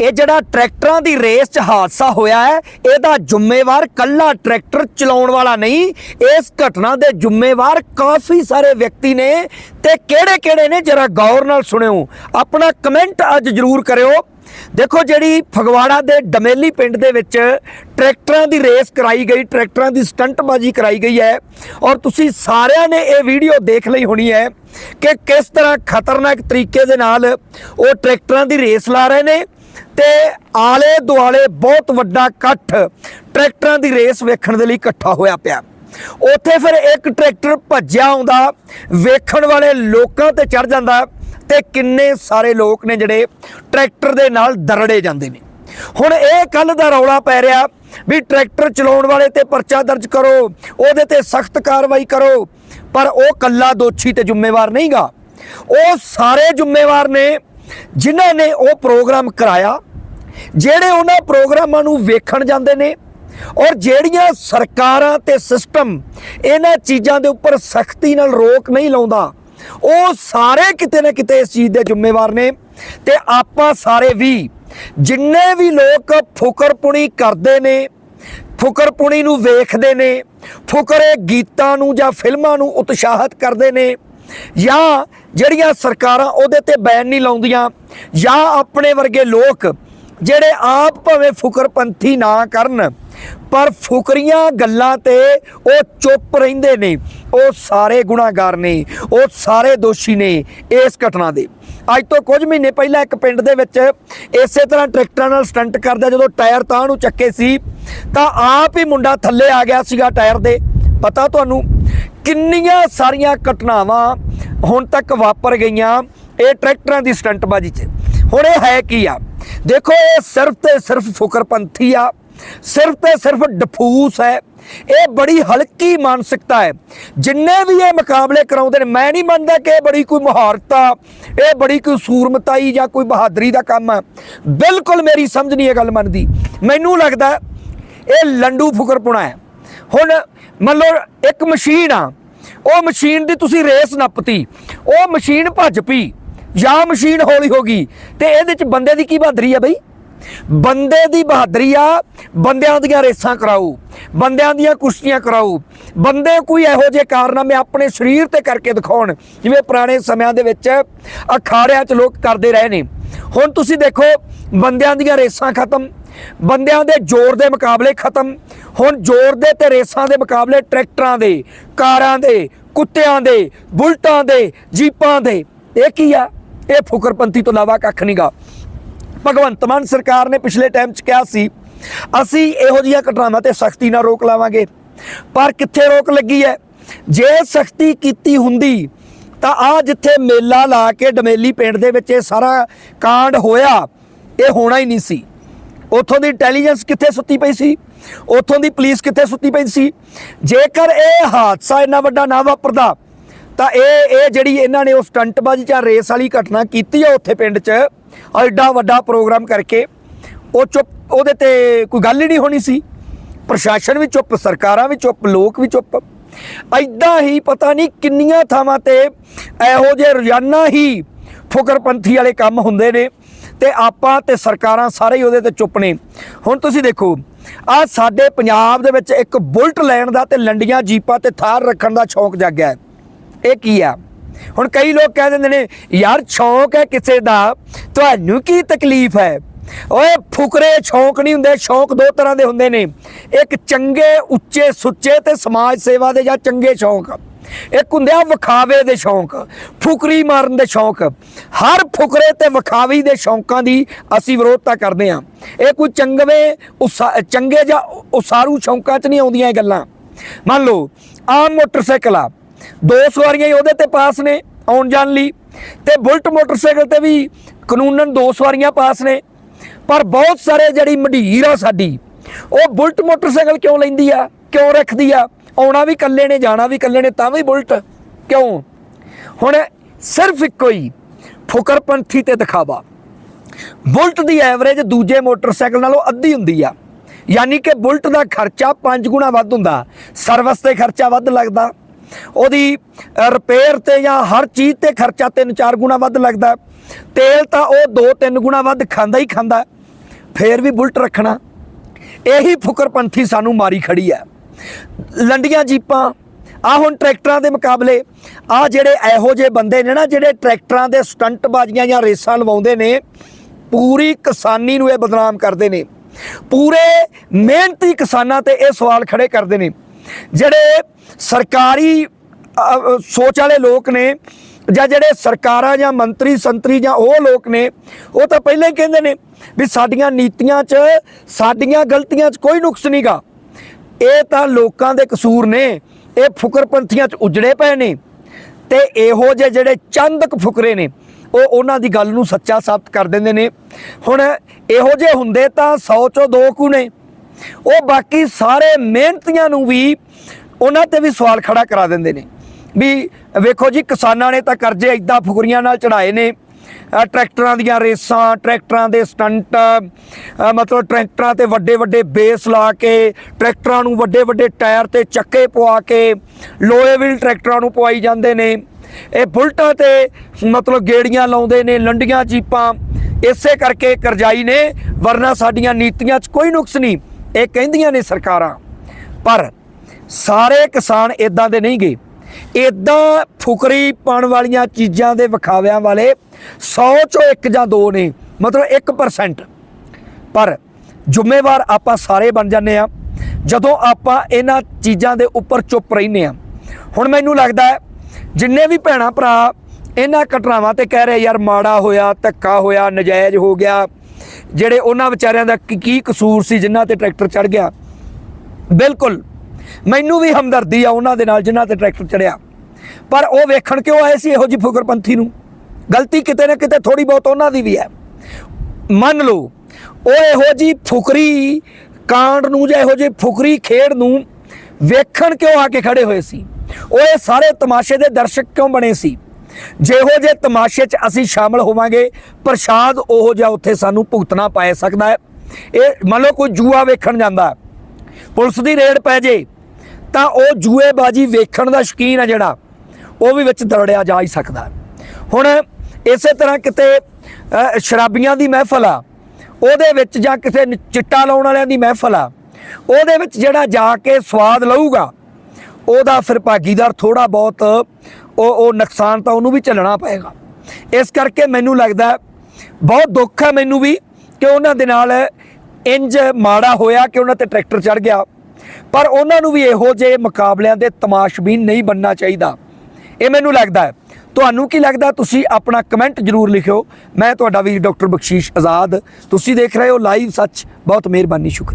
ਇਹ ਜਿਹੜਾ ਟਰੈਕਟਰਾਂ ਦੀ ਰੇਸ 'ਚ ਹਾਦਸਾ ਹੋਇਆ ਹੈ, ਇਹਦਾ ਜ਼ਿੰਮੇਵਾਰ ਕੱਲਾ ਟਰੈਕਟਰ ਚਲਾਉਣ ਵਾਲਾ ਨਹੀਂ। ਇਸ ਘਟਨਾ ਦੇ ਜ਼ਿੰਮੇਵਾਰ ਕਾਫੀ ਸਾਰੇ ਵਿਅਕਤੀ ਨੇ ਤੇ ਕਿਹੜੇ-ਕਿਹੜੇ ਨੇ ਜਰਾ ਗੌਰ ਨਾਲ ਸੁਣਿਓ। ਆਪਣਾ ਕਮੈਂਟ ਅੱਜ ਜ਼ਰੂਰ ਕਰਿਓ। ਦੇਖੋ ਜਿਹੜੀ ਫਗਵਾੜਾ ਦੇ ਡਮੇਲੀ ਪਿੰਡ ਦੇ ਵਿੱਚ ਟਰੈਕਟਰਾਂ ਦੀ ਰੇਸ ਕਰਾਈ ਗਈ, ਟਰੈਕਟਰਾਂ ਦੀ ਸਟੰਟਬਾਜ਼ੀ ਕਰਾਈ ਗਈ ਹੈ ਔਰ ਤੁਸੀਂ ਸਾਰਿਆਂ ਨੇ ਇਹ ਵੀਡੀਓ ਦੇਖ ਲਈ ਹੋਣੀ ਹੈ ਕਿ ਕਿਸ ਤਰ੍ਹਾਂ ਖਤਰਨਾਕ ਤਰੀਕੇ ਦੇ ਨਾਲ ਉਹ ਟਰੈਕਟਰਾਂ ਦੀ ਰੇਸ ਲਾ ਰਹੇ ਨੇ। ਤੇ ਆਲੇ ਦੁਆਲੇ ਬਹੁਤ ਵੱਡਾ ਇਕੱਠ ਟਰੈਕਟਰਾਂ ਦੀ ਰੇਸ ਵੇਖਣ ਦੇ ਲਈ ਇਕੱਠਾ ਹੋਇਆ ਪਿਆ। ਉੱਥੇ ਫਿਰ ਇੱਕ ਟਰੈਕਟਰ ਭੱਜਿਆ ਆਉਂਦਾ, ਵੇਖਣ ਵਾਲੇ ਲੋਕਾਂ ਤੇ ਚੜ ਜਾਂਦਾ ਤੇ ਕਿੰਨੇ ਸਾਰੇ ਲੋਕ ਨੇ ਜਿਹੜੇ ਟਰੈਕਟਰ ਦੇ ਨਾਲ ਦਰੜੇ ਜਾਂਦੇ ਨੇ। ਹੁਣ ਇਹ ਕੱਲ ਦਾ ਰੌਲਾ ਪੈ ਰਿਹਾ ਵੀ ਟਰੈਕਟਰ ਚਲਾਉਣ ਵਾਲੇ ਤੇ ਪਰਚਾ ਦਰਜ ਕਰੋ, ਉਹਦੇ ਤੇ ਸਖਤ ਕਾਰਵਾਈ ਕਰੋ, ਪਰ ਉਹ ਕੱਲਾ ਦੋਸ਼ੀ ਤੇ ਜ਼ਿੰਮੇਵਾਰ ਨਹੀਂਗਾ। ਉਹ ਸਾਰੇ ਜ਼ਿੰਮੇਵਾਰ ਨੇ ਜਿਨ੍ਹਾਂ ਨੇ ਉਹ ਪ੍ਰੋਗਰਾਮ ਕਰਾਇਆ, ਜਿਹੜੇ ਉਹਨਾਂ ਪ੍ਰੋਗਰਾਮਾਂ ਨੂੰ ਵੇਖਣ ਜਾਂਦੇ ਨੇ ਔਰ ਜਿਹੜੀਆਂ ਸਰਕਾਰਾਂ ਤੇ ਸਿਸਟਮ ਇਹਨਾਂ ਚੀਜ਼ਾਂ ਦੇ ਉੱਪਰ ਸਖਤੀ ਨਾਲ ਰੋਕ ਨਹੀਂ ਲਾਉਂਦਾ, ਉਹ ਸਾਰੇ ਕਿਤੇ ਨਾ ਕਿਤੇ ਇਸ ਚੀਜ਼ ਦੇ ਜ਼ਿੰਮੇਵਾਰ ਨੇ ਤੇ ਆਪਾਂ ਸਾਰੇ ਵੀ, ਜਿੰਨੇ ਵੀ ਲੋਕ ਫੁਕਰਪੁਣੀ ਕਰਦੇ ਨੇ, ਫੁਕਰਪੁਣੀ ਨੂੰ ਵੇਖਦੇ ਨੇ, ਫੁਕਰੇ ਗੀਤਾਂ ਨੂੰ ਜਾਂ ਫਿਲਮਾਂ ਨੂੰ ਉਤਸ਼ਾਹਿਤ ਕਰਦੇ ਨੇ ਜਾਂ ਜਿਹੜੀਆਂ ਸਰਕਾਰਾਂ ਉਹਦੇ ਤੇ ਬੈਨ ਨਹੀਂ ਲਾਉਂਦੀਆਂ ਜਾਂ ਆਪਣੇ ਵਰਗੇ ਲੋਕ ਜਿਹੜੇ ਆਪ ਭਾਵੇਂ ਫੁਕਰਪੰਥੀ ਨਾ ਕਰਨ, ਪਰ ਫੁਕਰੀਆਂ ਗੱਲਾਂ ਤੇ ਉਹ ਚੁੱਪ ਰਹਿੰਦੇ ਨੇ, ਉਹ ਸਾਰੇ ਗੁਨਾਹਗਾਰ ਨੇ, ਉਹ ਸਾਰੇ ਦੋਸ਼ੀ ਨੇ ਇਸ ਘਟਨਾ ਦੇ। ਅੱਜ ਤੋਂ ਕੁਝ ਮਹੀਨੇ ਪਹਿਲਾਂ ਇੱਕ ਪਿੰਡ ਦੇ ਵਿੱਚ ਇਸੇ ਤਰ੍ਹਾਂ ਟਰੈਕਟਰਾਂ ਨਾਲ ਸਟੰਟ ਕਰਦਾ ਜਦੋਂ ਟਾਇਰ ਤਾਂ ਨੂੰ ਚੱਕੇ ਸੀ, ਤਾਂ ਆਪ ਹੀ ਮੁੰਡਾ ਥੱਲੇ ਆ ਗਿਆ ਸੀਗਾ ਟਾਇਰ ਦੇ। ਪਤਾ ਤੁਹਾਨੂੰ ਕਿੰਨੀਆਂ ਸਾਰੀਆਂ ਘਟਨਾਵਾਂ ਹੁਣ ਤੱਕ ਵਾਪਰ ਗਈਆਂ ਇਹ ਟਰੈਕਟਰਾਂ ਦੀ ਸਟੰਟਬਾਜ਼ੀ 'ਚ। ਹੁਣ ਇਹ ਹੈ ਕੀ ਆ? ਦੇਖੋ, ਇਹ ਸਿਰਫ ਤੇ ਸਿਰਫ ਫੁਕਰਪੰਥੀ ਆ। ਸਿਰਫ ਤੇ ਸਿਰਫ ਡਫੂਸ ਹੈ। ਇਹ ਬੜੀ ਹਲਕੀ ਮਾਨਸਿਕਤਾ ਹੈ। ਜਿੰਨੇ ਵੀ ਇਹ ਮੁਕਾਬਲੇ ਕਰਾਉਂਦੇ ਨੇ, ਮੈਂ ਨਹੀਂ ਮੰਨਦਾ ਕਿ ਇਹ ਬੜੀ ਕੋਈ ਮੁਹਾਰਤ ਆ, ਇਹ ਬੜੀ ਕੋਈ ਸੂਰਮਤਾਈ ਜਾਂ ਕੋਈ ਬਹਾਦਰੀ ਦਾ ਕੰਮ ਹੈ ਬਿਲਕੁਲ ਮੇਰੀ ਸਮਝ ਨਹੀਂ ਇਹ ਗੱਲ ਮੰਨਦੀ। ਮੈਨੂੰ ਲੱਗਦਾ ਇਹ ਲੰਡੂ ਫੁਕਰਪੁਣਾ ਹੈ। ਹੁਣ ਮੰਨ ਲਓ, ਇੱਕ ਮਸ਼ੀਨ ਆ ਉਹ ਮਸ਼ੀਨ ਦੀ ਤੁਸੀਂ ਰੇਸ ਨੱਪਤੀ, ਉਹ ਮਸ਼ੀਨ ਭੱਜ ਪਈ, ਜਾਂ ਮਸ਼ੀਨ ਹੌਲੀ ਹੋ ਗਈ, ਤੇ ਇਹਦੇ ਚ ਬੰਦੇ ਦੀ ਕੀ ਬਹਾਦਰੀ ਆ ਬਈ? ਬੰਦੇ ਦੀ ਬਹਾਦਰੀ ਆ, ਬੰਦਿਆਂ ਦੀਆਂ ਰੇਸਾਂ ਕਰਾਓ, ਬੰਦਿਆਂ ਦੀਆਂ ਕੁਸ਼ਤੀਆਂ ਕਰਾਓ। ਬੰਦੇ ਕੋਈ ਇਹੋ ਜਿਹੇ ਕਾਰਨਾਮੇ ਆਪਣੇ ਸਰੀਰ ਤੇ ਕਰਕੇ ਦਿਖਾਉਣ, ਜਿਵੇਂ ਪੁਰਾਣੇ ਸਮਿਆਂ ਦੇ ਵਿੱਚ ਅਖਾੜਿਆਂ 'ਚ ਲੋਕ ਕਰਦੇ ਰਹੇ ਨੇ। ਹੁਣ ਤੁਸੀਂ ਦੇਖੋ ਬੰਦਿਆਂ ਦੀਆਂ ਰੇਸਾਂ ਖਤਮ, ਬੰਦਿਆਂ ਦੇ ਜ਼ੋਰ ਦੇ ਮੁਕਾਬਲੇ ਖਤਮ, ਹੁਣ ਜ਼ੋਰ ਦੇ ਤੇ ਰੇਸਾਂ ਦੇ ਮੁਕਾਬਲੇ ਟਰੈਕਟਰਾਂ ਦੇ, ਕਾਰਾਂ ਦੇ, ਕੁੱਤਿਆਂ ਦੇ, ਬੁਲਟਾਂ ਦੇ, ਜੀਪਾਂ ਦੇ। ਇਹ ਕੀ ਆ? ਇਹ ਫੁਕਰਪੰਥੀ ਤੋਂ ਇਲਾਵਾ ਕੱਖ ਨਹੀਂਗਾ ਭਗਵੰਤ ਮਾਨ ਸਰਕਾਰ ਨੇ ਪਿਛਲੇ ਟਾਈਮ 'ਚ ਕਿਹਾ ਸੀ, ਅਸੀਂ ਇਹੋ ਜਿਹੀਆਂ ਘਟਨਾਵਾਂ ਤੇ ਸਖਤੀ ਨਾਲ ਰੋਕ ਲਾਵਾਂਗੇ। ਪਰ ਕਿੱਥੇ ਰੋਕ ਲੱਗੀ ਹੈ? ਜੇ ਸਖਤੀ ਕੀਤੀ ਹੁੰਦੀ, ਤਾਂ ਆ ਜਿੱਥੇ ਮੇਲਾ ਲਾ ਕੇ ਡਮੇਲੀ ਪਿੰਡ ਦੇ ਵਿੱਚ ਇਹ ਸਾਰਾ ਕਾਂਡ ਹੋਇਆ ਇਹ ਹੋਣਾ ਹੀ ਨਹੀਂ ਸੀ। ਉਥੋਂ ਦੀ ਇੰਟੈਲੀਜੈਂਸ ਕਿੱਥੇ ਸੁੱਤੀ ਪਈ ਸੀ? ਉਥੋਂ ਦੀ ਪੁਲਿਸ ਕਿੱਥੇ ਸੁੱਤੀ ਪਈ ਸੀ? ਜੇਕਰ ਇਹ ਹਾਦਸਾ ਇੰਨਾ ਵੱਡਾ ਨਾ ਵਾਪਰਦਾ, ਤਾਂ ਇਹ ਇਹ ਜਿਹੜੀ ਇਹਨਾਂ ਨੇ ਉਹ ਸਟੰਟਬਾਜ਼ੀ ਜਾਂ ਰੇਸ ਵਾਲੀ ਘਟਨਾ ਕੀਤੀ ਆ ਉੱਥੇ ਪਿੰਡ 'ਚ, ਐਡਾ ਵੱਡਾ ਪ੍ਰੋਗਰਾਮ ਕਰਕੇ, ਉਹ ਚੁੱਪ, ਉਹਦੇ ਤੇ ਕੋਈ ਗੱਲ ਹੀ ਨਹੀਂ ਹੋਣੀ ਸੀ। ਪ੍ਰਸ਼ਾਸਨ ਵੀ ਚੁੱਪ, ਸਰਕਾਰਾਂ ਵੀ ਚੁੱਪ, ਲੋਕ ਵੀ ਚੁੱਪ। ਐਦਾਂ ਹੀ ਪਤਾ ਨਹੀਂ ਕਿੰਨੀਆਂ ਥਾਵਾਂ ਤੇ ਇਹੋ ਜਿਹੇ ਰੋਜ਼ਾਨਾ ਹੀ ਫੁਕਰਪੰਥੀ ਵਾਲੇ ਕੰਮ ਹੁੰਦੇ ਨੇ। ਤੇ ਆਪਾਂ ਤੇ ਸਰਕਾਰਾਂ ਸਾਰੇ ਹੀ ਉਹਦੇ ਤੇ ਚੁੱਪ ਨੇ। ਹੁਣ ਤੁਸੀਂ ਦੇਖੋ ਆ ਸਾਡੇ ਪੰਜਾਬ ਦੇ ਵਿੱਚ ਇੱਕ ਬੁਲਟ ਲੈਣ ਦਾ ਤੇ ਲੰਡੀਆਂ ਜੀਪਾਂ ਤੇ ਥਾਰ ਰੱਖਣ ਦਾ ਸ਼ੌਂਕ ਜਾਗਿਆ ਇਹ ਕੀ ਆ? ਹੁਣ ਕਈ ਲੋਕ ਕਹਿ ਦਿੰਦੇ ਨੇ, ਯਾਰ ਸ਼ੌਂਕ ਹੈ ਕਿਸੇ ਦਾ, ਤੁਹਾਨੂੰ ਕੀ ਤਕਲੀਫ ਹੈ? ਓਏ, ਫੁਕਰੇ ਸ਼ੌਂਕ ਨਹੀਂ ਹੁੰਦੇ, ਸ਼ੌਂਕ ਦੋ ਤਰ੍ਹਾਂ ਦੇ ਹੁੰਦੇ ਨੇ। ਇੱਕ ਚੰਗੇ, ਉੱਚੇ, ਸੁੱਚੇ ਤੇ ਸਮਾਜ ਸੇਵਾ ਦੇ ਜਾਂ ਚੰਗੇ ਸ਼ੌਂਕ। ਇੱਕ ਹੁੰਦੇ ਆ ਵਿਖਾਵੇ ਦੇ ਸ਼ੌਂਕ, ਫੁਕਰੀ ਮਾਰਨ ਦੇ ਸ਼ੌਂਕ। ਹਰ ਫੁਕਰੇ ਤੇ ਵਿਖਾਵੀ ਦੇ ਸ਼ੌਂਕਾਂ ਦੀ ਅਸੀਂ ਵਿਰੋਧਤਾ ਕਰਦੇ ਹਾਂ। ਇਹ ਕੋਈ ਚੰਗਵੇਂ ਉਸਾ- ਚੰਗੇ ਜਾਂ ਉਸਾਰੂ ਸ਼ੌਂਕਾਂ 'ਚ ਨਹੀਂ ਆਉਂਦੀਆਂ ਇਹ ਗੱਲਾਂ। ਮੰਨ ਲਓ, ਆਮ ਮੋਟਰਸਾਈਕਲ ਆ। ਦੋ ਸਵਾਰੀਆਂ ਹੀ ਉਹਦੇ ਤੇ ਪਾਸ ਨੇ ਆਉਣ ਜਾਣ ਲਈ। ਤੇ ਬੁਲਟ ਮੋਟਰਸਾਈਕਲ ਤੇ ਵੀ ਕਾਨੂੰਨਨ ਦੋ ਸਵਾਰੀਆਂ ਪਾਸ ਨੇ। ਪਰ ਬਹੁਤ ਸਾਰੇ ਜਿਹੜੀ ਮੰਡੀਰ ਆ ਸਾਡੀ, ਉਹ ਬੁਲਟ ਮੋਟਰਸਾਈਕਲ ਕਿਉਂ ਲੈਂਦੀ ਆ, ਕਿਉਂ ਰੱਖਦੀ ਆ? ਆਉਣਾ ਵੀ ਇਕੱਲੇ ਨੇ, ਜਾਣਾ ਵੀ ਇਕੱਲੇ ਨੇ, ਤਾਂ ਵੀ ਬੁਲਟ। ਕਿਉਂ? ਹੁਣ ਸਿਰਫ ਇੱਕੋ ਹੀ ਫੁਕਰਪੰਥੀ ਤੇ ਦਿਖਾਵਾ। ਬੁਲਟ ਦੀ ਐਵਰੇਜ ਦੂਜੇ ਮੋਟਰਸਾਈਕਲ ਨਾਲੋਂ ਅੱਧੀ ਹੁੰਦੀ ਆ। ਯਾਨੀ ਕਿ ਬੁਲਟ ਦਾ ਖਰਚਾ 5 ਗੁਣਾ ਵੱਧ ਹੁੰਦਾ। ਸਰਵਿਸ ਤੇ ਖਰਚਾ ਵੱਧ ਲੱਗਦਾ। ਉਹਦੀ ਰਿਪੇਅਰ ਤੇ ਜਾਂ ਹਰ ਚੀਜ਼ ਤੇ ਖਰਚਾ 3-4 ਗੁਣਾ ਵੱਧ ਲੱਗਦਾ। ਤੇਲ ਤਾਂ ਉਹ 2-3 ਗੁਣਾ ਵੱਧ ਖਾਂਦਾ ਹੀ ਖਾਂਦਾ। ਫੇਰ ਵੀ ਬੁਲਟ ਰੱਖਣਾ। ਇਹੀ ਫੁਕਰਪੰਥੀ ਸਾਨੂੰ ਮਾਰੀ ਖੜੀ ਹੈ ਲੰਡੀਆਂ ਜੀਪਾਂ, ਆ ਹੁਣ ਟਰੈਕਟਰਾਂ ਦੇ ਮੁਕਾਬਲੇ, ਆ ਜਿਹੜੇ ਇਹੋ ਜਿਹੇ ਬੰਦੇ ਨੇ ਨਾ, ਜਿਹੜੇ ਟਰੈਕਟਰਾਂ ਦੇ ਸਟੰਟ ਬਾਜ਼ੀਆਂ ਜਾਂ ਰੇਸਾਂ ਲਵਾਉਂਦੇ ਨੇ, ਪੂਰੀ ਕਿਸਾਨੀ ਨੂੰ ਇਹ ਬਦਨਾਮ ਕਰਦੇ ਨੇ। ਪੂਰੇ ਮਿਹਨਤੀ ਕਿਸਾਨਾਂ ਤੇ ਇਹ ਸਵਾਲ ਖੜੇ ਕਰਦੇ ਨੇ। ਜਿਹੜੇ ਸਰਕਾਰੀ ਸੋਚ ਵਾਲੇ ਲੋਕ ਨੇ, ਜਾਂ ਜਿਹੜੇ ਸਰਕਾਰਾਂ ਜਾਂ ਮੰਤਰੀ, ਸੰਤਰੀ ਜਾਂ ਉਹ ਲੋਕ ਨੇ, ਉਹ ਤਾਂ ਪਹਿਲਾਂ ਹੀ ਕਹਿੰਦੇ ਨੇ ਵੀ ਸਾਡੀਆਂ ਨੀਤੀਆਂ 'ਚ, ਸਾਡੀਆਂ ਗਲਤੀਆਂ 'ਚ ਕੋਈ ਨੁਕਸ ਨਹੀਂਗਾ ਇਹ ਤਾਂ ਲੋਕਾਂ ਦੇ ਕਸੂਰ ਨੇ। ਇਹ ਫੁਕਰਪੰਥੀਆਂ 'ਚ ਉਜੜੇ ਪਏ ਨੇ। ਤੇ ਇਹੋ ਜਿਹੇ ਜਿਹੜੇ ਚੰਦਕ ਫੁਕਰੇ ਨੇ, ਉਹ ਉਹਨਾਂ ਦੀ ਗੱਲ ਨੂੰ ਸੱਚਾ ਸਾਬਤ ਕਰ ਦਿੰਦੇ ਨੇ। ਹੁਣ ਇਹੋ ਜਿਹੇ ਹੁੰਦੇ ਤਾਂ 100 ਚੋਂ ਦੋ ਕੁ ਨੇ। ਉਹ ਬਾਕੀ ਸਾਰੇ ਮਿਹਨਤੀਆਂ ਨੂੰ ਵੀ ਉਹਨਾਂ ਤੇ ਵੀ ਸਵਾਲ ਖੜਾ ਕਰਾ ਦਿੰਦੇ ਨੇ। ਵੀ ਵੇਖੋ ਜੀ, ਕਿਸਾਨਾਂ ਨੇ ਤਾਂ ਕਰਜ਼ੇ ਇਦਾਂ ਫੁਕਰੀਆਂ ਨਾਲ ਚੜਾਏ ਨੇ। ਟਰੈਕਟਰਾਂ ਦੀਆਂ ਰੇਸਾਂ, ਟਰੈਕਟਰਾਂ ਦੇ ਸਟੰਟ ਮਤਲਬ ਟਰੈਕਟਰਾਂ ਤੇ ਵੱਡੇ ਵੱਡੇ ਬੇਸ ਲਾ ਕੇ, ਟਰੈਕਟਰਾਂ ਨੂੰ ਵੱਡੇ ਵੱਡੇ ਟਾਇਰ ਤੇ ਚੱਕੇ ਪਵਾ ਕੇ, ਲੋਹੇ ਵੀਲ ਟਰੈਕਟਰਾਂ ਨੂੰ ਪਵਾਈ ਜਾਂਦੇ ਨੇ। ਇਹ ਬੁਲਟਾਂ ਤੇ ਮਤਲਬ ਗੇੜੀਆਂ ਲਾਉਂਦੇ ਨੇ, ਲੰਡੀਆਂ ਜੀਪਾਂ। ਇਸੇ ਕਰਕੇ ਕਰਜ਼ਾਈ ਨੇ, ਵਰਨਾ ਸਾਡੀਆਂ ਨੀਤੀਆਂ 'ਚ ਕੋਈ ਨੁਕਸ ਨਹੀਂ। ਇਹ ਕਹਿੰਦੀਆਂ ਨੇ ਸਰਕਾਰਾਂ। ਪਰ ਸਾਰੇ ਕਿਸਾਨ ਇਦਾਂ ਦੇ ਨਹੀਂ ਗਏ। ਇਦਾਂ ਫੁਕਰੀ ਪਾਉਣ ਵਾਲੀਆਂ ਚੀਜ਼ਾਂ ਦੇ ਵਿਖਾਵਿਆਂ ਵਾਲੇ 100 ਚੋਂ ਇੱਕ ਜਾਂ ਦੋ ਨੇ, ਮਤਲਬ 1% ਪਰ ਜ਼ਿੰਮੇਵਾਰ ਆਪਾਂ ਸਾਰੇ ਬਣ ਜਾਂਦੇ ਆ ਜਦੋਂ ਆਪਾਂ ਇਹਨਾਂ ਚੀਜ਼ਾਂ ਦੇ ਉੱਪਰ ਚੁੱਪ ਰਹਿੰਦੇ ਆ ਹੁਣ ਮੈਨੂੰ ਲੱਗਦਾ ਹੈ, ਜਿੰਨੇ ਵੀ ਭੈਣਾ ਭਰਾ ਇਹਨਾਂ ਘਟਨਾਵਾਂ ਤੇ ਕਹਿ ਰਹੇ, ਯਾਰ ਮਾੜਾ ਹੋਇਆ, ਧੱਕਾ ਹੋਇਆ, ਨਜਾਇਜ਼ ਹੋ ਗਿਆ। ਜਿਹੜੇ ਉਹਨਾਂ ਵਿਚਾਰਿਆਂ ਦਾ ਕੀ- ਕੀ ਕਸੂਰ ਸੀ, ਜਿਨ੍ਹਾਂ ਤੇ ਟਰੈਕਟਰ ਚੜ ਗਿਆ। ਬਿਲਕੁਲ। ਮੈਨੂੰ ਵੀ ਹਮਦਰਦੀ ਆ ਉਹਨਾਂ ਦੇ ਨਾਲ ਜਿਨ੍ਹਾਂ ਤੇ ਟਰੈਕਟਰ ਚੜਿਆ। ਪਰ ਉਹ ਵੇਖਣ ਕਿਉਂ ਆਏ ਸੀ ਇਹੋ ਜਿਹੀ ਫੁਕਰਪੰਥੀ ਨੂੰ? ਗਲਤੀ ਕਿਤੇ ਨਾ ਕਿਤੇ ਥੋੜੀ ਬਹੁਤ ਉਹਨਾਂ ਦੀ ਵੀ ਹੈ। ਮੰਨ ਲਓ, ਉਹ ਇਹੋ ਜੀ ਫੁਕਰੀ ਕਾਂਡ ਨੂੰ ਜਾਂ ਇਹੋ ਜਿਹੀ ਫੁਕਰੀ ਖੇਡ ਨੂੰ ਵੇਖਣ ਕਿਉਂ ਆ ਕੇ ਖੜੇ ਹੋਏ ਸੀ? ਉਹ ਇਹ ਸਾਰੇ ਤਮਾਸ਼ੇ ਦੇ ਦਰਸ਼ਕ ਕਿਉਂ ਬਣੇ ਸੀ? ਜਿਹੋ ਜੇ ਤਮਾਸ਼ੇ 'ਚ ਅਸੀਂ ਸ਼ਾਮਲ ਹੋਵਾਂਗੇ, ਪ੍ਰਸ਼ਾਦ ਉਹੋ ਜਿਹਾ ਉੱਥੇ ਸਾਨੂੰ ਭੁਗਤਣਾ ਪੈ ਸਕਦਾ ਹੈ। ਇਹ ਮੰਨ ਲਓ ਕੋਈ ਜੂਆ ਵੇਖਣ ਜਾਂਦਾ ਪੁਲਿਸ ਦੀ ਰੇਡ ਪੈ ਜੇ ਤਾਂ ਉਹ ਜੂਏਬਾਜੀ ਵੇਖਣ ਦਾ ਸ਼ੌਕੀਨ ਆ ਜਿਹੜਾ, ਉਹ ਵੀ ਵਿੱਚ ਦਰੜਿਆ ਜਾ ਹੀ ਸਕਦਾ। ਹੁਣ ਇਸੇ ਤਰ੍ਹਾਂ ਕਿਤੇ ਸ਼ਰਾਬੀਆਂ ਦੀ ਮਹਿਫਲ ਆ, ਉਹਦੇ ਵਿੱਚ ਜਾਂ ਕਿਸੇ ਚਿੱਟਾ ਲਾਉਣ ਵਾਲਿਆਂ ਦੀ ਮਹਿਫਲ ਆ, ਉਹਦੇ ਵਿੱਚ ਜਿਹੜਾ ਜਾ ਕੇ ਸਵਾਦ ਲਊਗਾ, ਉਹਦਾ ਫਿਰ ਭਾਗੀਦਾਰ ਥੋੜਾ ਬਹੁਤ, ਉਹ ਉਹ ਨੁਕਸਾਨ ਤਾਂ ਉਹਨੂੰ ਵੀ ਝੱਲਣਾ ਪਏਗਾ। ਇਸ ਕਰਕੇ ਮੈਨੂੰ ਲੱਗਦਾ, ਬਹੁਤ ਦੁੱਖ ਹੈ ਮੈਨੂੰ ਵੀ ਕਿ ਉਹਨਾਂ ਦੇ ਨਾਲ ਇੰਜ ਮਾੜਾ ਹੋਇਆ ਕਿ ਉਹਨਾਂ ਤੇ ਟਰੈਕਟਰ ਚੜ ਗਿਆ। ਪਰ ਉਹਨਾਂ ਨੂੰ ਵੀ ਇਹੋ ਜਿਹੇ ਮੁਕਾਬਲਿਆਂ ਦੇ ਤਮਾਸ਼ਬੀਨ ਨਹੀਂ ਬੰਨਣਾ ਚਾਹੀਦਾ। ਇਹ ਮੈਨੂੰ ਲੱਗਦਾ ਹੈ। ਤੁਹਾਨੂੰ ਕੀ ਲੱਗਦਾ? ਤੁਸੀਂ ਆਪਣਾ ਕਮੈਂਟ ਜਰੂਰ ਲਿਖਿਓ। ਮੈਂ ਤੁਹਾਡਾ ਵੀਰ ਡਾਕਟਰ ਬਖਸ਼ੀਸ਼ ਆਜ਼ਾਦ। ਤੁਸੀਂ ਦੇਖ ਰਹੇ ਹੋ ਲਾਈਵ ਸੱਚ। ਬਹੁਤ ਮਿਹਰਬਾਨੀ, ਸ਼ੁਕਰੀਆ।